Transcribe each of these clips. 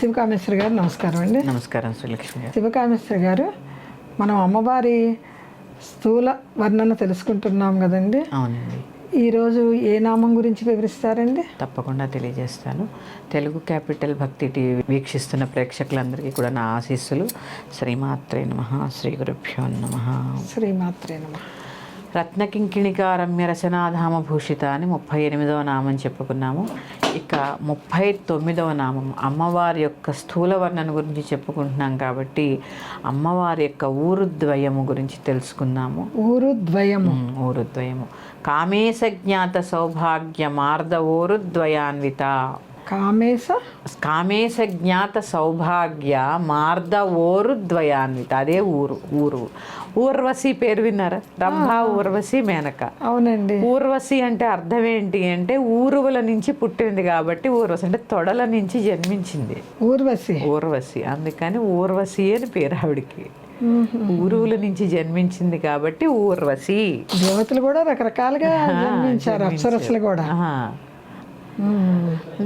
శివకామేశ్వరి గారు నమస్కారం అండి. నమస్కారం శ్రీలక్ష్మి గారు. శివకామేశ్వరి గారు మనం అమ్మవారి స్థూల వర్ణన తెలుసుకుంటున్నాం కదండి. అవునండి. ఈరోజు ఏ నామం గురించి వివరిస్తారండి? తప్పకుండా తెలియజేస్తాను. తెలుగు క్యాపిటల్ భక్తి టీవీ వీక్షిస్తున్న ప్రేక్షకులందరికీ కూడా నా ఆశీస్సులు. శ్రీమాత్రే నమ శ్రీ గురుభ్యో నమ. శ్రీమాత్రే నమ. రత్నకింకిణిక రమ్య రచనాధామ భూషిత అని ముప్పై ఎనిమిదవ నామం చెప్పుకున్నాము. ఇక ముప్పై తొమ్మిదవ నామం అమ్మవారి యొక్క స్థూల వర్ణన గురించి చెప్పుకుంటున్నాం కాబట్టి అమ్మవారి యొక్క ఊరుద్వయము గురించి తెలుసుకుందాము. ఊరు ద్వయము ఉమ్, ఊరుద్వయము. కామేశ జ్ఞాత సౌభాగ్య మార్ద ఊరుద్వయాన్విత. కామేశ? కామేశ జ్ఞాత సౌభాగ్య మార్ద ఓరు ద్వయాన్విత అదే ఊరు ఊరు. ఊర్వశి పేరు విన్నారా? రంభ ఊర్వశి మేనక. అవునండి. ఊర్వశి అంటే అర్థం ఏంటి అంటే ఊరువుల నుంచి పుట్టింది కాబట్టి ఊర్వశి అంటే తొడల నుంచి జన్మించింది. ఊర్వశి. ఊర్వశి. అందుకని ఊర్వశి అని పేరు ఆవిడికి. ఊరువుల నుంచి జన్మించింది కాబట్టి ఊర్వశి. దేవతలు కూడా రకరకాలుగా జన్మించారు అప్సరస్సులు కూడా.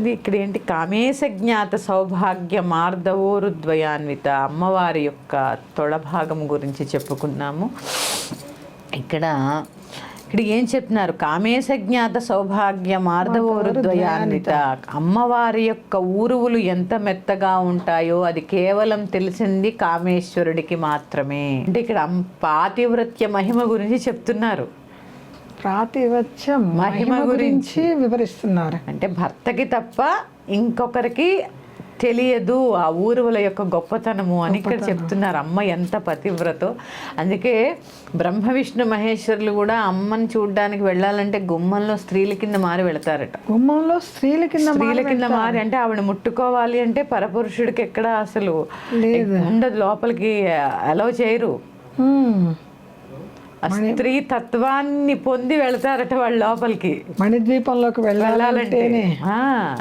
ఇక్కడ ఏంటి? కామేశ జ్ఞాత సౌభాగ్య మార్దవోరుద్వయాన్విత అమ్మవారి యొక్క తొడ భాగం గురించి చెప్పుకున్నాము. ఇక్కడ ఇక్కడ ఏం చెప్తున్నారు? కామేశ జ్ఞాత సౌభాగ్య మార్దవోరుద్వయాన్విత అమ్మవారి యొక్క ఊరువులు ఎంత మెత్తగా ఉంటాయో అది కేవలం తెలిసింది కామేశ్వరుడికి మాత్రమే. అంటే ఇక్కడ పాతివ్రత్య మహిమ గురించి చెప్తున్నారు. ప్రాతివత్య మహిమ గురించి. వివరిస్తున్నారు. అంటే భర్తకి తప్ప ఇంకొకరికి తెలియదు ఆ ఊరువుల యొక్క గొప్పతనము అని ఇక్కడ చెప్తున్నారు. అమ్మ ఎంత పతివ్రతో. అందుకే బ్రహ్మ విష్ణు మహేశ్వరులు కూడా అమ్మని చూడడానికి వెళ్ళాలంటే గుమ్మంలో స్త్రీల కింద మారి వెళతారట. గుమ్మంలో స్త్రీల కింద స్త్రీల కింద మారి అంటే ఆవిడ ముట్టుకోవాలి అంటే పరపురుషుడికి ఎక్కడ అసలు లేదు. ఉండదు. లోపలికి అలౌ చేయరు. స్త్రీ తత్వాన్ని పొంది వెళతారట వాళ్ళ లోపలికి. మణిద్వీపంలోకి వెళ్ళాలంటే వెళ్ళాలంటేనే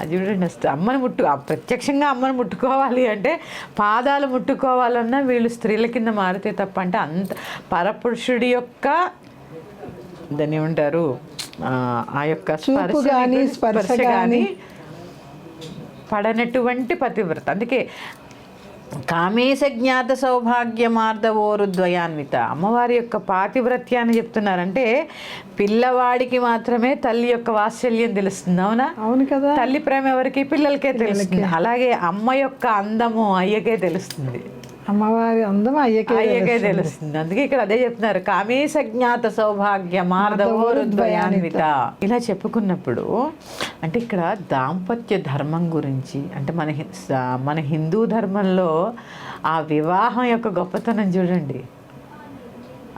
చూడండి అమ్మని ముట్టు ప్రత్యక్షంగా అమ్మని ముట్టుకోవాలి అంటే పాదాలు ముట్టుకోవాలన్నా వీళ్ళు స్త్రీల కింద మారితే తప్ప అంటే అంత పరపురుషుడి యొక్క దాన్ని ఏమంటారు? ఆ, ఆ యొక్క స్పర్శ గాని, స్పర్శ గాని. పడనటువంటి పతివ్రత. అందుకే కామేశ జ్ఞాత సౌభాగ్య మార్దవోరు ద్వయాన్విత. అమ్మవారి యొక్క పాతివ్రత్యాన్ని చెప్తున్నారంటే పిల్లవాడికి మాత్రమే తల్లి యొక్క వాత్సల్యం తెలుస్తుంది అవునా? అవును కదా. తల్లి ప్రేమ ఎవరికి? పిల్లలకే తెలుస్తుంది. అలాగే అమ్మ యొక్క అందము అయ్యకే తెలుస్తుంది. అమ్మవారి అందం అయ్యకే తెలుస్తుంది. అందుకే ఇక్కడ అదే చెప్తున్నారు. కామేశ జ్ఞాత సౌభాగ్య మార్దవోరుద్వయాన్విత ఇలా చెప్పుకున్నప్పుడు అంటే ఇక్కడ దాంపత్య ధర్మం గురించి అంటే మన మన హిందూ ధర్మంలో ఆ వివాహం యొక్క గొప్పతనం చూడండి.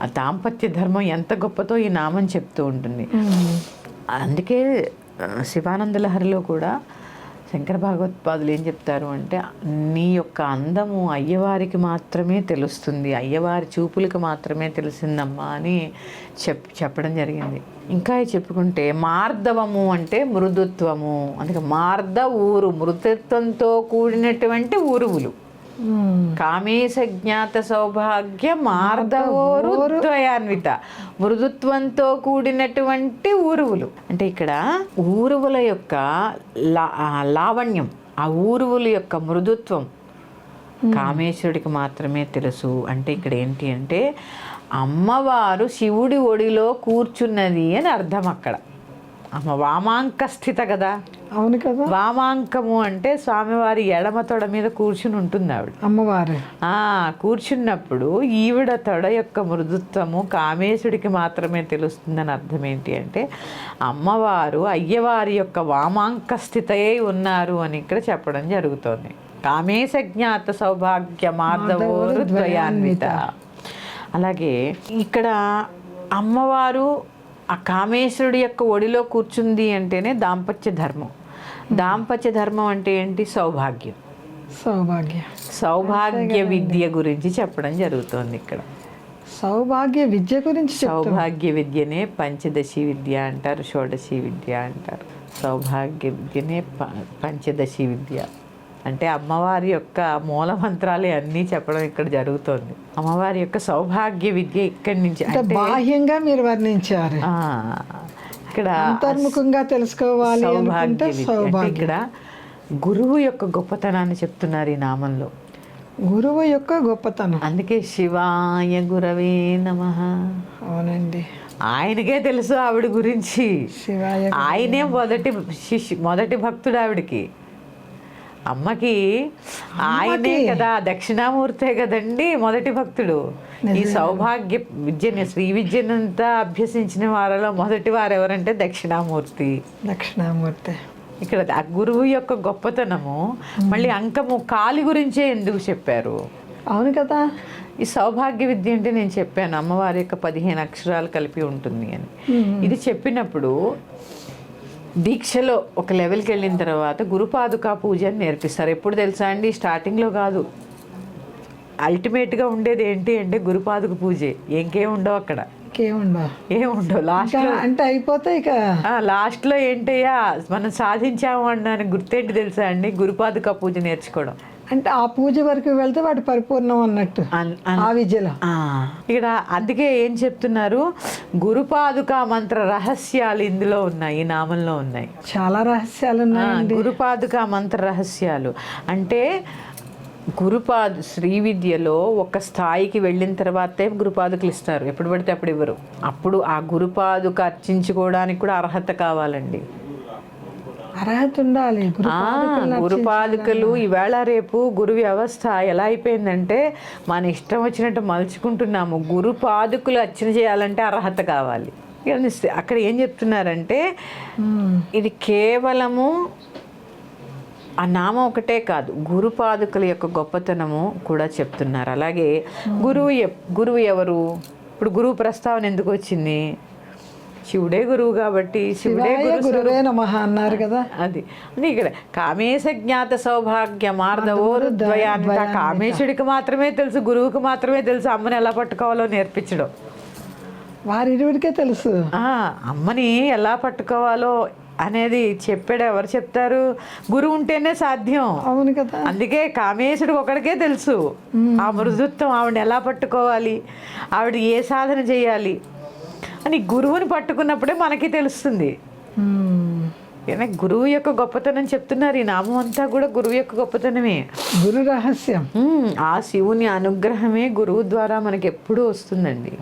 ఆ దాంపత్య ధర్మం ఎంత గొప్పతో ఈ నామం చెప్తూ ఉంటుంది. అందుకే శివానంద లహరిలో కూడా శంకర భగవత్పాదులు ఏం చెప్తారు అంటే నీ యొక్క అందము అయ్యవారికి మాత్రమే తెలుస్తుంది అయ్యవారి చూపులకు మాత్రమే తెలిసిందమ్మా అని చెప్ చెప్పడం జరిగింది. ఇంకా చెప్పుకుంటే మార్దవము అంటే మృదుత్వము. అందుకే మార్ద ఊరు మృదుత్వంతో కూడినటువంటి ఊరువులు. కామేశ జ్ఞాత సౌభాగ్య మార్దవోరుద్వయాన్విత మృదుత్వంతో కూడినటువంటి ఊరువులు. అంటే ఇక్కడ ఊరువుల యొక్క లావణ్యం ఆ ఊరువుల యొక్క మృదుత్వం కామేశ్వరుడికి మాత్రమే తెలుసు. అంటే ఇక్కడ ఏంటి అంటే అమ్మవారు శివుడి ఒడిలో కూర్చున్నది అని అర్థం అక్కడ. అమ్మ వామాంక స్థిత కదా. అవును కదా? వామాంకము అంటే స్వామివారి ఎడమ తొడ మీద కూర్చుని ఉంటుంది ఆవిడ. అమ్మవారు. ఆ కూర్చున్నప్పుడు ఈవిడ తొడ యొక్క మృదుత్వము కామేశుడికి మాత్రమే తెలుస్తుందని అర్థం ఏంటి అంటే అమ్మవారు అయ్యవారి యొక్క వామాంక స్థితయే ఉన్నారు అని ఇక్కడ చెప్పడం జరుగుతోంది. కామేశ జ్ఞాత సౌభాగ్య మార్దవోరు ద్వయాన్విత అలాగే ఇక్కడ అమ్మవారు ఆ కామేశ్వరుడి యొక్క ఒడిలో కూర్చుంది అంటేనే దాంపత్య ధర్మం. దాంపత్య ధర్మం అంటే ఏంటి? సౌభాగ్యం. సౌభాగ్య. సౌభాగ్య విద్య గురించి చెప్పడం జరుగుతోంది ఇక్కడ. సౌభాగ్య విద్య గురించి సౌభాగ్య విద్యనే పంచదశి విద్య అంటారు షోడశి విద్య అంటారు. సౌభాగ్య విద్యనే ప- పంచదశి విద్య. అంటే అమ్మవారి యొక్క మూల మంత్రాలు అన్నీ చెప్పడం ఇక్కడ జరుగుతోంది. అమ్మవారి యొక్క సౌభాగ్య విద్య ఇక్కడి నుంచి అంటే బాహ్యంగా మీరు వర్ణించారు. ఇక్కడ అంతర్ముఖంగా తెలుసుకోవాలి అంటే ఇక్కడ గురువు యొక్క గొప్పతనాన్ని చెప్తున్నారు ఈ నామంలో. గురువు యొక్క గొప్పతనం. అందుకే శివాయ గురవే నమ. అవునండి. ఆయనకే తెలుసు ఆవిడ గురించి. శివాయ ఆయనే మొదటి శిష్యు మొదటి భక్తుడు ఆవిడకి. అమ్మకి ఆయనే కదా దక్షిణామూర్తే కదండి మొదటి భక్తుడు. ఈ సౌభాగ్య విద్యని శ్రీ విద్యనంతా అభ్యసించిన వారిలో మొదటి వారు ఎవరంటే దక్షిణామూర్తి. దక్షిణామూర్తి. ఇక్కడ ఆ గురువు యొక్క గొప్పతనము మళ్ళీ అంకము కాలి గురించే ఎందుకు చెప్పారు? అవును కదా. ఈ సౌభాగ్య విద్య అంటే నేను చెప్పాను అమ్మవారి యొక్క పదిహేను అక్షరాలు కలిపి ఉంటుంది అని. ఇది చెప్పినప్పుడు దీక్షలో ఒక లెవెల్కి వెళ్ళిన తర్వాత గురుపాదుకా పూజ అని నేర్పిస్తారు. ఎప్పుడు తెలుసా అండి? స్టార్టింగ్లో కాదు. అల్టిమేట్గా ఉండేది ఏంటి అంటే గురుపాదుక పూజే. ఇంకేం ఉండవు అక్కడ. ఇంకేముండవు ఏం ఉండవు. లాస్ట్ అంటే అయిపోతే ఇక లాస్ట్లో ఏంటయ్యా? మనం సాధించాము అన్నాను గుర్తేంటి తెలుసా అండి? గురుపాదుక పూజ నేర్చుకోవడం. అంటే ఆ పూజ వరకు వెళ్తే వాటి పరిపూర్ణం అన్నట్టు. అన్- అన్- ఆ. విద్యలో ఇక్కడ అందుకే ఏం చెప్తున్నారు? గురుపాదుక మంత్ర రహస్యాలు ఇందులో ఉన్నాయి ఈ నామంలో ఉన్నాయి. చాలా రహస్యాలు ఉన్నాయి గురుపాదుక మంత్ర రహస్యాలు. అంటే గురుపాదు శ్రీ విద్యలో ఒక స్థాయికి వెళ్ళిన తర్వాతే గురుపాదుకలు ఇస్తారు. ఎప్పుడు పడితే అప్పుడు ఇవ్వరు. అప్పుడు ఆ గురుపాదుక అర్చించుకోవడానికి కూడా అర్హత కావాలండి. అర్హత ఉండాలి గురుపాదుకలు ఈవేళ రేపు గురు వ్యవస్థ ఎలా అయిపోయిందంటే మన ఇష్టం వచ్చినట్టు మలుచుకుంటున్నాము. గురుపాదుకులు అర్చన చేయాలంటే అర్హత కావాలి. అక్కడ ఏం చెప్తున్నారంటే. ఇది కేవలము ఆ నామం ఒకటే కాదు గురుపాదుకల యొక్క గొప్పతనము కూడా చెప్తున్నారు. అలాగే గురువు గురువు ఎవరు? ఇప్పుడు గురువు ప్రస్తావన ఎందుకు వచ్చింది? శివుడే గురువు కాబట్టి శివుడే గురువే నమ అన్నారు కదా. అది. అంటే ఇక్కడ కామేశ జ్ఞాత సౌభాగ్య మార్దవోరు ద్వయాన్ని కామేశుడికి మాత్రమే తెలుసు గురువుకి మాత్రమే తెలుసు అమ్మని ఎలా పట్టుకోవాలో నేర్పించడం. వారిరువురికే తెలుసు. అమ్మని ఎలా పట్టుకోవాలో అనేది చెప్పాడు. ఎవరు చెప్తారు? గురువు ఉంటేనే సాధ్యం. అవును కదా. అందుకే కామేశుడికి ఒకడికే తెలుసు. ఆ మృదుత్వం ఆవిడ ఎలా పట్టుకోవాలి? ఆవిడ ఏ సాధన చేయాలి? అని గురువుని పట్టుకున్నప్పుడే మనకి తెలుస్తుంది. ఏనా గురువు యొక్క గొప్పతనం చెప్తున్నారు ఈ నామం అంతా కూడా గురువు యొక్క గొప్పతనమే. గురు రహస్యం. ఉమ్, ఆ శివుని అనుగ్రహమే గురువు ద్వారా మనకి ఎప్పుడూ వస్తుందండి.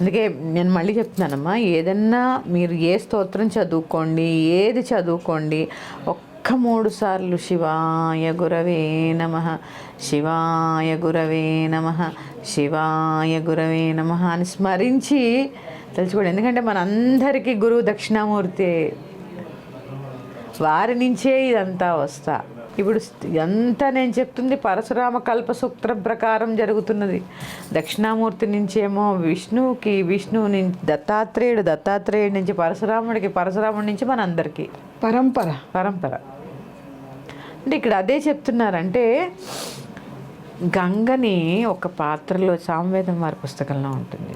అందుకే నేను మళ్ళీ చెప్తున్నానమ్మా ఏదన్నా మీరు ఏ స్తోత్రం చదువుకోండి ఏది చదువుకోండి ఒక్క మూడు సార్లు శివాయ గురవే నమ. శివాయ గురవే నమ. శివాయ గురవే నమ అని స్మరించి తెలుసుకోండి ఎందుకంటే మనందరికీ గురువు దక్షిణామూర్తి. వారి నుంచే ఇదంతా వస్తా. ఇప్పుడు ఇదంతా నేను చెప్తుంది పరశురామ కల్ప సూత్రం ప్రకారం జరుగుతున్నది. దక్షిణామూర్తి నుంచేమో విష్ణువుకి విష్ణువు నుంచి దత్తాత్రేయుడు దత్తాత్రేయుడి నుంచి పరశురాముడికి పరశురాముడి నుంచి మన అందరికీ పరంపర. పరంపర. అంటే ఇక్కడ అదే చెప్తున్నారంటే గంగని ఒక పాత్రలో సామవేదం వారి పుస్తకంలో ఉంటుంది.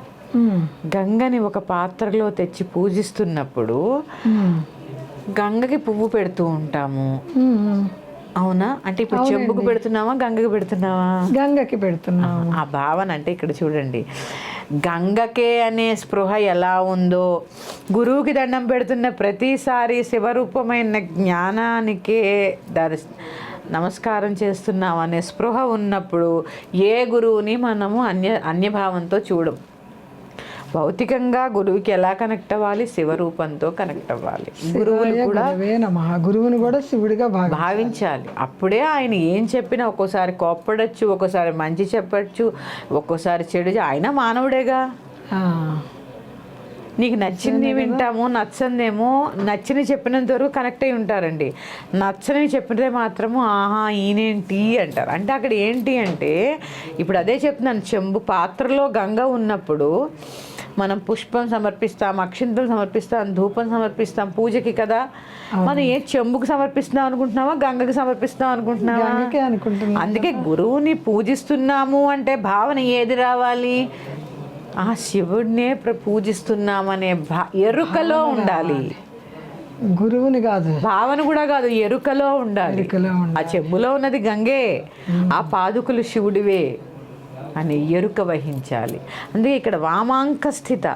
గంగని ఒక పాత్రలో తెచ్చి పూజిస్తున్నప్పుడు. గంగకి పువ్వు పెడుతూ ఉంటాము. అవునా? అంటే ఇప్పుడు చెంబుకు పెడుతున్నావా గంగకి పెడుతున్నావా? గంగకి పెడుతున్నాం ఆ భావన అంటే ఇక్కడ చూడండి. గంగకే అనే స్పృహ ఎలా ఉందో గురువుకి దండం పెడుతున్న ప్రతిసారి శివరూపమైన జ్ఞానానికే దర్శ నమస్కారం చేస్తున్నాం అనే స్పృహ ఉన్నప్పుడు ఏ గురువుని మనము అన్య అన్యభావంతో చూడం. భౌతికంగా గురువుకి ఎలా కనెక్ట్ అవ్వాలి? శివరూపంతో కనెక్ట్ అవ్వాలి. గురువులు కూడా గురువుని కూడా శివుడిగా భావి భావించాలి. అప్పుడే ఆయన ఏం చెప్పినా ఒక్కోసారి కోప్పడచ్చు ఒక్కోసారి మంచి చెప్పచ్చు ఒక్కోసారి చెడు ఆయన మానవుడేగా. నీకు నచ్చింది వింటాము నచ్చందేమో నచ్చిన చెప్పినంత వరకు కనెక్ట్ అయి ఉంటారండి. నచ్చనివి చెప్పితే మాత్రము ఆహా ఈయనేంటి అంటారు. అంటే అక్కడ ఏంటి అంటే ఇప్పుడు అదే చెప్తున్నాను చెంబు పాత్రలో గంగ ఉన్నప్పుడు మనం పుష్పం సమర్పిస్తాం అక్షింతలు సమర్పిస్తాం ధూపం సమర్పిస్తాం పూజకి కదా. మనం ఏ చెంబుకి సమర్పిస్తున్నాం అనుకుంటున్నావా గంగకి సమర్పిస్తున్నాం అనుకుంటున్నావా అనుకుంటున్నా. అందుకే గురువుని పూజిస్తున్నాము అంటే భావన ఏది రావాలి? ఆ శివుడినే ప్ర- పూజిస్తున్నామనే భా ఎరుకలో ఉండాలి. గురువుని కాదు. భావన కూడా కాదు ఎరుకలో ఉండాలి. ఎరుకలో ఉండాలి. ఆ చెంబులో ఉన్నది గంగే. ఆ పాదుకులు శివుడివే. అని ఎరుక వహించాలి. అందుకే ఇక్కడ వామాంక స్థిత.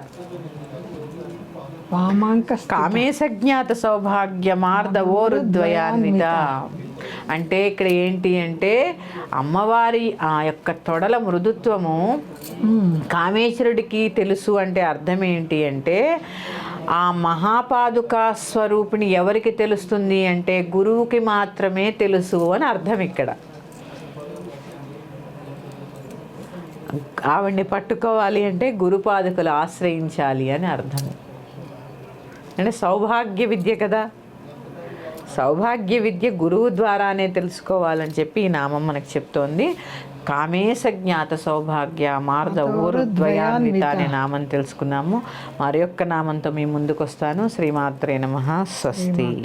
వామాంక కామేశజ్ఞాత సౌభాగ్య మార్దవోరుద్వయాన్విత అంటే ఇక్కడ ఏంటి అంటే అమ్మవారి ఆ యొక్క తొడల మృదుత్వము కామేశ్వరుడికి తెలుసు అంటే అర్థం ఏంటి అంటే ఆ మహాపాదుకా స్వరూపిణి ఎవరికి తెలుస్తుంది అంటే గురువుకి మాత్రమే తెలుసు అని అర్థం ఇక్కడ. ఆవిడ్ని పట్టుకోవాలి అంటే గురుపాదుకలు ఆశ్రయించాలి అని అర్థం. అంటే సౌభాగ్య విద్య కదా. సౌభాగ్య విద్య గురువు ద్వారానే తెలుసుకోవాలని చెప్పి ఈ నామం మనకు చెప్తోంది. కామేశ జ్ఞాత సౌభాగ్య మార్ద ఊరుద్వయాన్విత అనే నామం తెలుసుకున్నాము. మరి యొక్క నామంతో మీ ముందుకు వస్తాను శ్రీమాత్రే నమ. స్వస్తి.